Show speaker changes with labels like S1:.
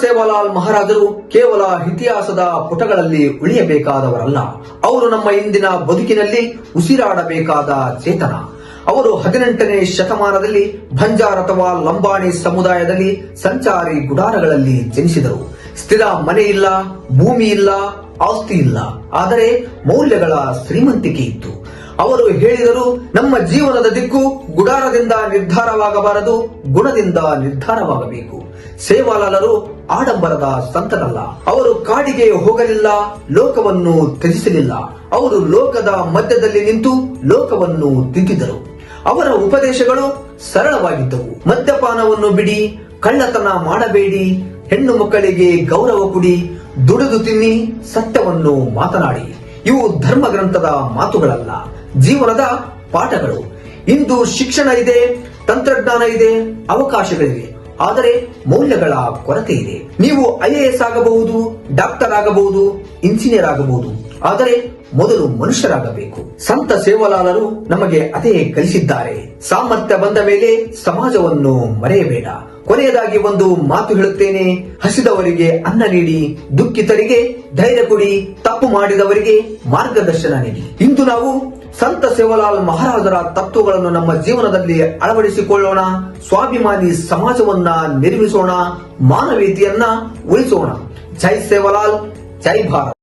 S1: ಸೇವಾಲಾಲ್ ಮಹಾರಾಜರು ಕೇವಲ ಇತಿಹಾಸದ ಪುಟಗಳಲ್ಲಿ ಉಳಿಯಬೇಕಾದವರಲ್ಲ. ಅವರು ನಮ್ಮ ಇಂದಿನ ಬದುಕಿನಲ್ಲಿ ಉಸಿರಾಡಬೇಕಾದ ಚೇತನ. ಅವರು ಹದಿನೆಂಟನೇ ಶತಮಾನದಲ್ಲಿ ಭಂಜಾರ್ ಅಥವಾ ಲಂಬಾಣಿ ಸಮುದಾಯದಲ್ಲಿ ಸಂಚಾರಿ ಗುಡಾರಗಳಲ್ಲಿ ಜನಿಸಿದರು. ಸ್ಥಿರ ಮನೆ ಇಲ್ಲ, ಭೂಮಿ ಇಲ್ಲ, ಆಸ್ತಿ ಇಲ್ಲ. ಆದರೆ ಮೌಲ್ಯಗಳ ಶ್ರೀಮಂತಿಕೆ ಇತ್ತು. ಅವರು ಹೇಳಿದರು, ನಮ್ಮ ಜೀವನದ ದಿಕ್ಕು ಗುಡಾರದಿಂದ ನಿರ್ಧಾರವಾಗಬಾರದು, ಗುಣದಿಂದ ನಿರ್ಧಾರವಾಗಬೇಕು. ಸೇವಾಲಾಲರು ಆಡಂಬರದ ಸಂತರಲ್ಲ ಅವರು ಕಾಡಿಗೆ ಹೋಗಲಿಲ್ಲ, ಲೋಕವನ್ನು ತ್ಯಜಿಸಲಿಲ್ಲ. ಅವರು ಲೋಕದ ಮಧ್ಯದಲ್ಲಿ ನಿಂತು ಲೋಕವನ್ನು ತಿದ್ದಿದರು ಅವರ ಉಪದೇಶಗಳು ಸರಳವಾಗಿದ್ದವು. ಮದ್ಯಪಾನವನ್ನು ಬಿಡಿ, ಕಳ್ಳತನ ಮಾಡಬೇಡಿ, ಹೆಣ್ಣು ಮಕ್ಕಳಿಗೆ ಗೌರವ ಕೊಡಿ, ದುಡಿದು ತಿನ್ನಿ, ಸತ್ಯವನ್ನು ಮಾತನಾಡಿ. ಇವು ಧರ್ಮ ಗ್ರಂಥದ ಮಾತುಗಳಲ್ಲ, ಜೀವನದ ಪಾಠಗಳು. ಇಂದು ಶಿಕ್ಷಣ ಇದೆ, ತಂತ್ರಜ್ಞಾನ ಇದೆ, ಅವಕಾಶಗಳಿವೆ. ಆದರೆ ಮೌಲ್ಯಗಳ ಕೊರತೆ ಇದೆ. ನೀವು ಐಎಎಸ್ ಆಗಬಹುದು, ಡಾಕ್ಟರ್ ಆಗಬಹುದು, ಇಂಜಿನಿಯರ್ ಆಗಬಹುದು. ಆದರೆ ಮೊದಲು ಮನುಷ್ಯರಾಗಬೇಕು. ಸಂತ ಸೇವಲಾಲರು ನಮಗೆ ಅದೇ ಕಲಿಸಿದ್ದಾರೆ. ಸಾಮರ್ಥ್ಯ ಬಂದ ಮೇಲೆ ಸಮಾಜವನ್ನು ಮರೆಯಬೇಡ. ಕೊನೆಯದಾಗಿ ಒಂದು ಮಾತು ಹೇಳುತ್ತೇನೆ. ಹಸಿದವರಿಗೆ ಅನ್ನ ನೀಡಿ, ದುಃಖಿತರಿಗೆ ಧೈರ್ಯ ಕೊಡಿ, ತಪ್ಪು ಮಾಡಿದವರಿಗೆ ಮಾರ್ಗದರ್ಶನ ನೀಡಿ. ಇಂದು ನಾವು ಸಂತ ಸೇವಲಾಲ್ ಮಹಾರಾಜರ ತತ್ವಗಳನ್ನು ನಮ್ಮ ಜೀವನದಲ್ಲಿ ಅಳವಡಿಸಿಕೊಳ್ಳೋಣ. ಸ್ವಾಭಿಮಾನಿ ಸಮಾಜವನ್ನ ನಿರ್ಮಿಸೋಣ, ಮಾನವೀಯತೆಯನ್ನ ಉಳಿಸೋಣ. ಜೈ ಸೇವಲಾಲ್, ಜೈ ಭಾರತ್.